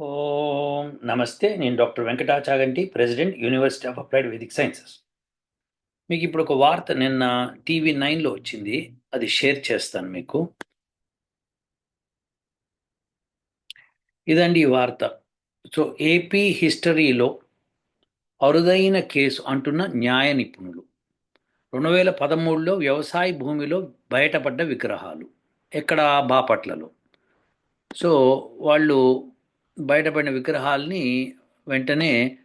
ఓం నమస్తే నేను doctor Venkatachaganti president university of applied vedic sciences. మీకు ఇప్పుడు ఒక వార్త నిన్న టీవీ నైన్లో వచ్చింది. అది షేర్ చేస్తాను మీకు. ఇదండి ఈ వార్త. సో ఏపీ హిస్టరీలో అరుదైన కేసు అంటున్న న్యాయ నిపుణులు. రెండు వేల పదమూడులో వ్యవసాయ భూమిలో బయటపడ్డ విగ్రహాలు. ఎక్కడ బాపట్లలో. సో వాళ్ళు బయటపడిన విగ్రహాల్ని వెంటనే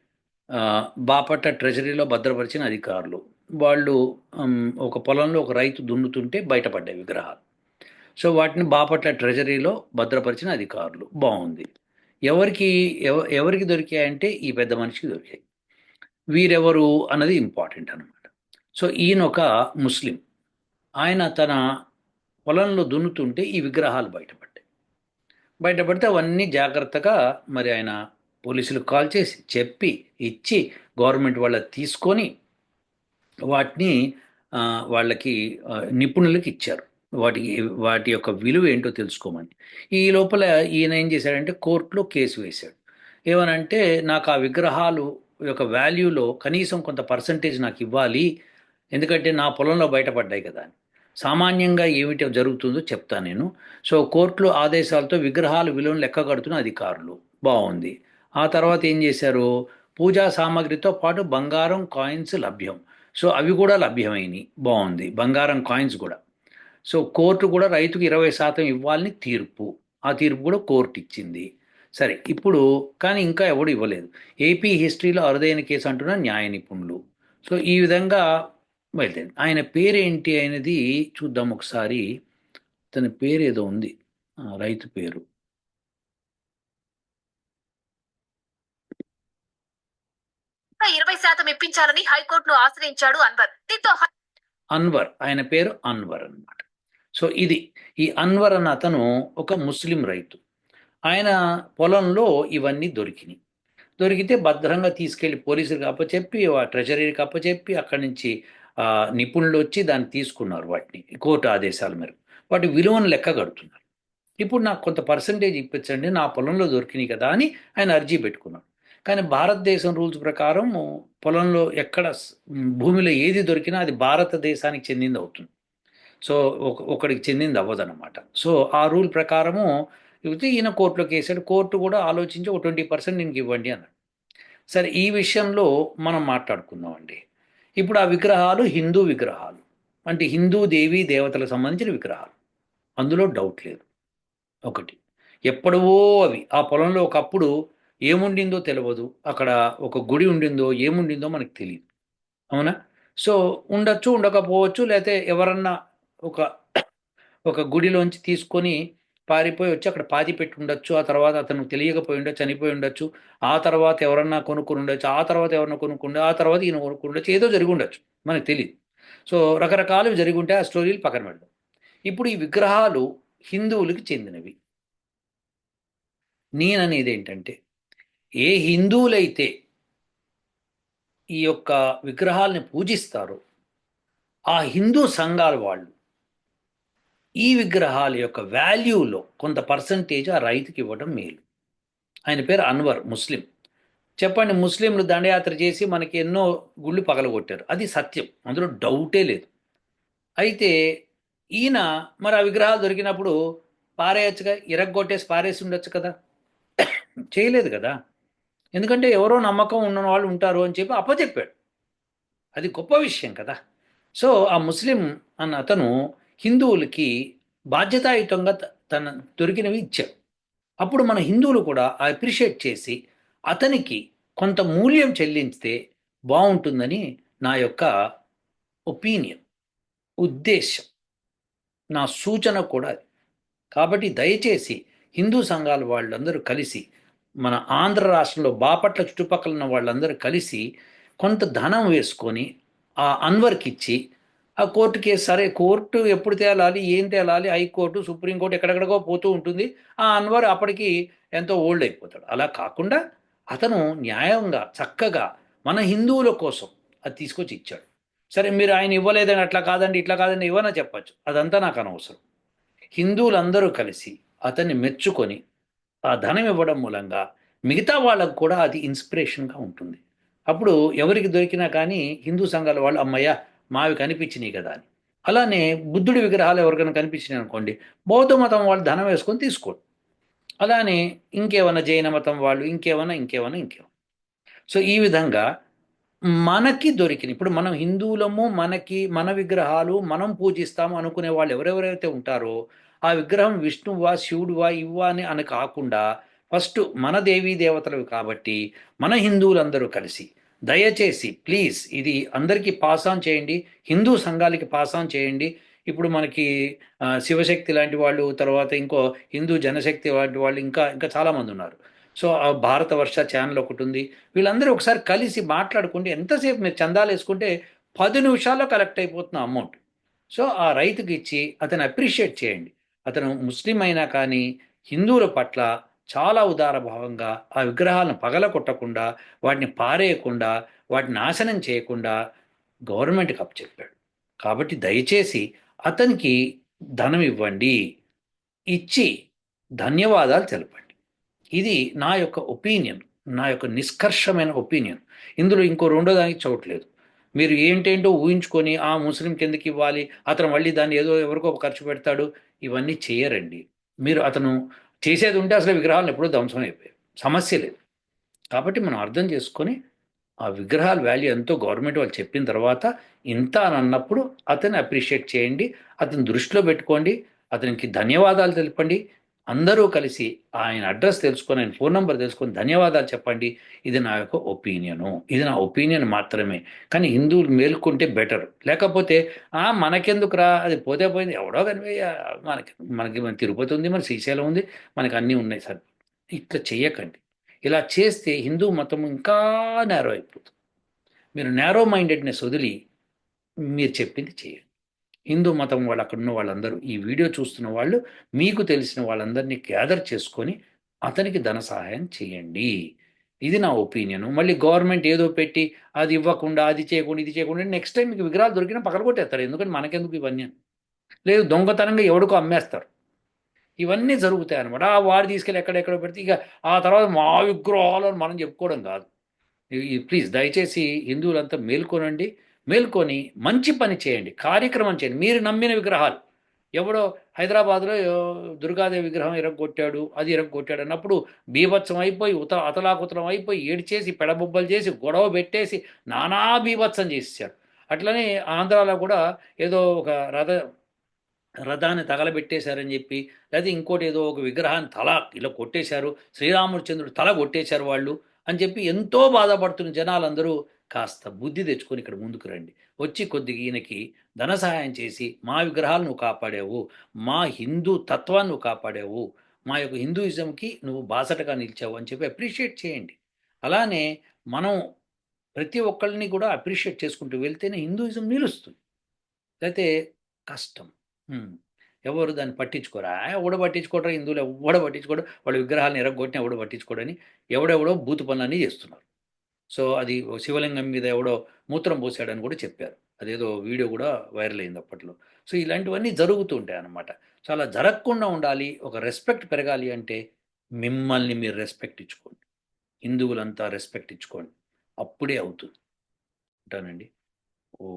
బాపట్ల ట్రెజరీలో భద్రపరిచిన అధికారులు. వాళ్ళు ఒక పొలంలో ఒక రైతు దున్నుతుంటే బయటపడ్డాయి విగ్రహాలు. సో వాటిని బాపట్ల ట్రెజరీలో భద్రపరిచిన అధికారులు. బాగుంది. ఎవరికి ఎవ ఎవరికి దొరికాయంటే ఈ పెద్ద మనిషికి దొరికాయి. వీరెవరు అన్నది ఇంపార్టెంట్ అనమాట సో ఈయన ఒక ముస్లిం. ఆయన తన పొలంలో దున్నుతుంటే ఈ విగ్రహాలు బయటపడ్డాయి. బయటపడితే అవన్నీ జాగ్రత్తగా మరి ఆయన పోలీసులు కాల్ చేసి చెప్పి ఇచ్చి గవర్నమెంట్ వాళ్ళ తీసుకొని వాటిని వాళ్ళకి నిపుణులకి ఇచ్చారు. వాటికి వాటి యొక్క విలువ ఏంటో తెలుసుకోమని. ఈ లోపల ఈయన ఏం చేశాడంటే కోర్టులో కేసు వేశాడు. ఏమనంటే నాకు ఆ విగ్రహాలు యొక్క వాల్యూలో కనీసం కొంత పర్సంటేజ్ నాకు ఇవ్వాలి ఎందుకంటే నా పొలంలో బయటపడ్డాయి కదా అని. సామాన్యంగా ఏమిటి జరుగుతుందో చెప్తాను నేను. సో కోర్టులో ఆదేశాలతో విగ్రహాల విలువను లెక్క కడుతున్న అధికారులు. బాగుంది. ఆ తర్వాత ఏం చేశారు? పూజా సామాగ్రితో పాటు బంగారం కాయిన్స్ లభ్యం. సో అవి కూడా లభ్యమైనవి. బాగుంది. బంగారం కాయిన్స్ కూడా. సో కోర్టు కూడా రైతుకు ఇరవై శాతం ఇవ్వాలని తీర్పు. ఆ తీర్పు కూడా కోర్టు ఇచ్చింది. సరే ఇప్పుడు కానీ ఇంకా ఎవడు ఇవ్వలేదు. ఏపీ హిస్టరీలో అరుదైన కేసు అంటున్న న్యాయ నిపుణులు. సో ఈ విధంగా బయలుదేరి ఆయన పేరేంటి అనేది చూద్దాం ఒకసారి. తన పేరు ఏదో ఉంది రైతు పేరు. ఇరవై శాతం ఇప్పించాలని హైకోర్టును ఆశ్రయించాడు అన్వర్. దీంతో అన్వర్. ఆయన పేరు అన్వర్ అన్నమాట. సో ఇది ఈ అన్వర్ అన్న అతను ఒక ముస్లిం రైతు. ఆయన పొలంలో ఇవన్నీ దొరికినాయి. దొరికితే భద్రంగా తీసుకెళ్ళి పోలీసులకు అప్పచెప్పి ఆ ట్రెజరీకి అప్పచెప్పి అక్కడి నుంచి నిపుణులు వచ్చి దాన్ని తీసుకున్నారు వాటిని కోర్టు ఆదేశాల మేరకు. వాటి విలువను లెక్క కడుతున్నారు. ఇప్పుడు నాకు కొంత పర్సంటేజ్ ఇప్పించండి నా పొలంలో దొరికినాయి కదా అని ఆయన అర్జీ పెట్టుకున్నాడు. కానీ భారతదేశం రూల్స్ ప్రకారం పొలంలో ఎక్కడ భూమిలో ఏది దొరికినా అది భారతదేశానికి చెందింది అవుతుంది. సో ఒక ఒకడికి చెందింది అవ్వదన్నమాట. సో ఆ రూల్ ప్రకారము ఇవితే ఈయన కోర్టులోకి వేసాడు కోర్టు కూడా ఆలోచించి ఒక ట్వంటీ పర్సెంట్ దీనికి ఇవ్వండి అన్నాడు. సరే ఈ విషయంలో మనం మాట్లాడుకుందామండి. ఇప్పుడు ఆ విగ్రహాలు హిందూ విగ్రహాలు. అంటే హిందూ దేవి దేవతలకు సంబంధించిన విగ్రహాలు. అందులో డౌట్ లేదు. ఒకటి. ఎప్పుడవో అవి. ఆ పొలంలో ఒకప్పుడు ఏముండిందో తెలియదు అక్కడ ఒక గుడి ఉండిందో ఏముండిందో మనకు తెలియదు అవునా? సో ఉండొచ్చు ఉండకపోవచ్చు లేకపోతే ఎవరన్నా ఒక ఒక గుడిలోంచి తీసుకొని పారిపోయి వచ్చి అక్కడ పాతి పెట్టి ఉండొచ్చు. ఆ తర్వాత అతను తెలియకపోయి ఉండొచ్చు చనిపోయి ఉండొచ్చు. ఆ తర్వాత ఎవరన్నా కొనుక్కుని ఉండొచ్చు ఆ తర్వాత ఎవరన్నా కొనుక్కుండే ఆ తర్వాత ఈయన కొనుక్కుని ఉండొచ్చు ఏదో జరిగి ఉండొచ్చు. మనకు తెలియదు సో రకరకాలు జరిగి ఉంటే ఆ స్టోరీలు పక్కన పెడదాం. ఇప్పుడు ఈ విగ్రహాలు హిందువులకి చెందినవి. నేననేది ఏంటంటే ఏ హిందువులైతే ఈ యొక్క విగ్రహాలని పూజిస్తారో ఆ హిందూ సంఘాల వాళ్ళు ఈ విగ్రహాల యొక్క వాల్యూలో కొంత పర్సంటేజ్ ఆ రైతుకి ఇవ్వడం మేలు. ఆయన పేరు అన్వర్ ముస్లిం. చెప్పండి ముస్లింలు దండయాత్ర చేసి మనకి ఎన్నో గుళ్ళు పగలగొట్టారు. అది సత్యం. అందులో డౌటే లేదు. అయితే ఈయన మరి ఆ విగ్రహాలు దొరికినప్పుడు పారేయచ్చుగా? ఇరగ్గొట్టేసి పారేసి ఉండొచ్చు కదా? చేయలేదు కదా? ఎందుకంటే ఎవరో నమ్మకం ఉన్న వాళ్ళు ఉంటారు అని చెప్పి అప్పచెప్పాడు అది గొప్ప విషయం కదా? సో ఆ ముస్లిం అన్న అతను హిందువులకి బాధ్యతాయుతంగా త- తన దొరికినవి ఇచ్చారు అప్పుడు మన హిందువులు కూడా అప్రిషియేట్ చేసి అతనికి కొంత మూల్యం చెల్లించితే బాగుంటుందని నా యొక్క ఒపీనియన్ ఉద్దేశం నా సూచన కూడా కాబట్టి దయచేసి హిందూ సంఘాల వాళ్ళందరూ కలిసి మన ఆంధ్ర రాష్ట్రంలో బాపట్ల చుట్టుపక్కల ఉన్న వాళ్ళందరూ కలిసి కొంత ధనం వేసుకొని ఆ అన్వర్కి ఇచ్చి ఆ కోర్టు కేసు సరే కోర్టు ఎప్పుడు తేలాలి ఏం తేలాలి హైకోర్టు సుప్రీంకోర్టు ఎక్కడెక్కడికో పోతూ ఉంటుంది. ఆ అన్వర్ అప్పటికి ఎంతో ఓల్డ్ అయిపోతాడు. అలా కాకుండా అతను న్యాయంగా చక్కగా మన హిందువుల కోసం అది తీసుకొచ్చి ఇచ్చాడు. సరే మీరు ఆయన ఇవ్వలేదని అట్లా కాదండి ఇట్లా కాదండి ఇవ్వనా చెప్పచ్చు. అదంతా నాకు అనవసరం. హిందువులందరూ కలిసి అతన్ని మెచ్చుకొని ఆ ధనం ఇవ్వడం మూలంగా మిగతా వాళ్ళకు కూడా అది ఇన్స్పిరేషన్గా ఉంటుంది. అప్పుడు ఎవరికి దొరికినా కానీ హిందూ సంఘాల వాళ్ళు అమ్మయ్య మావి కనిపించినాయి కదా అని. అలానే బుద్ధుడి విగ్రహాలు ఎవరికైనా కనిపించినాయి అనుకోండి బౌద్ధ మతం వాళ్ళు ధనం వేసుకొని తీసుకోండి అలానే ఇంకేమైనా జైన మతం వాళ్ళు ఇంకేమైనా ఇంకేమైనా ఇంకేమన్నా సో ఈ విధంగా మనకి దొరికిన ఇప్పుడు మనం హిందువులము మనకి మన విగ్రహాలు మనం పూజిస్తాము అనుకునే వాళ్ళు ఎవరెవరైతే ఉంటారో ఆ విగ్రహం విష్ణువా శివుడువా ఇవ్వా అని అని కాకుండా ఫస్ట్ మన దేవీ దేవతలు కాబట్టి మన హిందువులందరూ కలిసి దయచేసి ప్లీజ్ ఇది అందరికీ పాస్ ఆన్ చేయండి. హిందూ సంఘాలకి పాస్ ఆన్ చేయండి. ఇప్పుడు మనకి శివశక్తి లాంటి వాళ్ళు తర్వాత ఇంకో హిందూ జనశక్తి లాంటి వాళ్ళు ఇంకా ఇంకా చాలామంది ఉన్నారు. సో ఆ భారత వర్ష ఛానల్ ఒకటి ఉంది. వీళ్ళందరూ ఒకసారి కలిసి మాట్లాడుకుంటే ఎంతసేపు మీరు చందాలు వేసుకుంటే పది నిమిషాల్లో కలెక్ట్ అయిపోతున్న అమౌంట్. సో ఆ రైతుకి ఇచ్చి అతను అప్రిషియేట్ చేయండి. అతను ముస్లిం అయినా కానీ హిందువుల పట్ల చాలా ఉదార భావంగా ఆ విగ్రహాలను పగల కొట్టకుండా వాటిని పారేయకుండా వాటిని నాశనం చేయకుండా గవర్నమెంట్కి అప్పచెప్పాడు. కాబట్టి దయచేసి అతనికి ధనం ఇవ్వండి. ఇచ్చి ధన్యవాదాలు తెలపండి. ఇది నా యొక్క ఒపీనియన్ నా యొక్క నిష్కర్షమైన ఒపీనియన్. ఇందులో ఇంకో రెండో దానికి చోట్లేదు మీరు ఏంటేంటో ఊహించుకొని ఆ ముస్లిం కిందకి ఇవ్వాలి అతను మళ్ళీ దాన్ని ఏదో ఎవరికో ఖర్చు పెడతాడు ఇవన్నీ చేయరండి. మీరు అతను చేసేది ఉంటే అసలు విగ్రహాలను ఎప్పుడూ ధ్వంసం అయిపోయాయి సమస్య లేదు. కాబట్టి మనం అర్థం చేసుకొని ఆ విగ్రహాల వాల్యూ ఎంతో గవర్నమెంట్ వాళ్ళు చెప్పిన తర్వాత ఇంత అని అన్నప్పుడు అతన్ని అప్రిషియేట్ చేయండి అతని దృష్టిలో పెట్టుకోండి అతనికి ధన్యవాదాలు తెలపండి అందరూ కలిసి ఆయన అడ్రస్ తెలుసుకొని ఆయన ఫోన్ నెంబర్ తెలుసుకొని ధన్యవాదాలు చెప్పండి. ఇది నా యొక్క ఒపీనియను. ఇది నా ఒపీనియన్ మాత్రమే. కానీ హిందువులు మేలుకుంటే బెటర్. లేకపోతే ఆ మనకెందుకు రా అది పోతే పోయింది. ఎవడో కనివే మనకి మనకి మన తిరుపతి ఉంది మన శ్రీశైలం ఉంది మనకి అన్నీ ఉన్నాయి సార్. ఇట్లా చేయకండి ఇలా చేస్తే హిందూ మతం ఇంకా నేరో అయిపోతుంది. మీరు నేరో మైండెడ్నెస్ వదిలి మీరు చెప్పింది చేయండి. హిందూ మతం వాళ్ళు అక్కడ ఉన్న వాళ్ళందరూ ఈ వీడియో చూస్తున్న వాళ్ళు మీకు తెలిసిన వాళ్ళందరినీ గ్యాదర్ చేసుకొని అతనికి ధన సహాయం చేయండి. ఇది నా ఒపీనియన్. మళ్ళీ గవర్నమెంట్ ఏదో పెట్టి అది ఇవ్వకుండా అది చేయకుండా ఇది చేయకుండా నెక్స్ట్ టైం మీకు విగ్రహాలు దొరికినా పక్కన కొట్టేస్తారు. ఎందుకంటే మనకెందుకు ఇవన్నీ? లేదు దొంగతనంగా ఎవడికో అమ్మేస్తారు. ఇవన్నీ జరుగుతాయి అనమాట ఆ వాడు తీసుకెళ్ళి ఎక్కడెక్కడ పెడితే ఇక ఆ తర్వాత మా విగ్రహాలు అని మనం చెప్పుకోవడం కాదు. ప్లీజ్ దయచేసి హిందువులంతా మేల్కొనండి. మేల్కొని మంచి పని చేయండి కార్యక్రమం చేయండి. మీరు నమ్మిన విగ్రహాలు. ఎవడో హైదరాబాద్లో దుర్గాదేవి విగ్రహం ఇరగొట్టాడు అది ఇరగొట్టాడు అన్నప్పుడు బీభత్సం అయిపోయి ఉత అతలాకుతలం అయిపోయి ఏడ్చేసి పెడబొబ్బలు చేసి గొడవ పెట్టేసి నానా బీభత్సం చేశారు అట్లనే ఆంధ్రాలో కూడా ఏదో ఒక రథ రథాన్ని తగలబెట్టేశారని చెప్పి లేదా ఇంకోటి ఏదో ఒక విగ్రహాన్ని తల ఇలా కొట్టేశారు శ్రీరామచంద్రుడు తల కొట్టేశారు వాళ్ళు అని చెప్పి ఎంతో బాధపడుతున్న జనాలందరూ కాస్త బుద్ధి తెచ్చుకొని ఇక్కడ ముందుకు రండి. వచ్చి కొద్దిగా ఈయనకి ధన సహాయం చేసి మా విగ్రహాలు నువ్వు కాపాడావు మా హిందూ తత్వాన్ని నువ్వు కాపాడావు మా యొక్క హిందూయిజంకి నువ్వు బాసటగా నిలిచావు అని చెప్పి అప్రిషియేట్ చేయండి. అలానే మనం ప్రతి ఒక్కళ్ళని కూడా అప్రిషియేట్ చేసుకుంటూ వెళ్తేనే హిందూయిజం నిలుస్తుంది. అయితే కష్టం. ఎవరు దాన్ని పట్టించుకోరా? ఎవడ పట్టించుకోవడం హిందువులు ఎవడ పట్టించుకోవడం వాళ్ళ విగ్రహాలను ఎరగొట్టిన ఎవడ పట్టించుకోడని ఎవడెవడో బూతు పనులన్నీ చేస్తున్నారు. సో అది శివలింగం మీద ఎవడో మూత్రం పోసాడని కూడా చెప్పారు. అదేదో వీడియో కూడా వైరల్ అయింది అప్పట్లో. సో ఇలాంటివన్నీ జరుగుతూ ఉంటాయి అన్నమాట. సో అలా జరగకుండా ఉండాలి ఒక రెస్పెక్ట్ పెరగాలి అంటే మిమ్మల్ని మీరు రెస్పెక్ట్ ఇచ్చుకోండి. హిందువులంతా రెస్పెక్ట్ ఇచ్చుకోండి. అప్పుడే అవుతుంది. ఉంటానండి. ఓ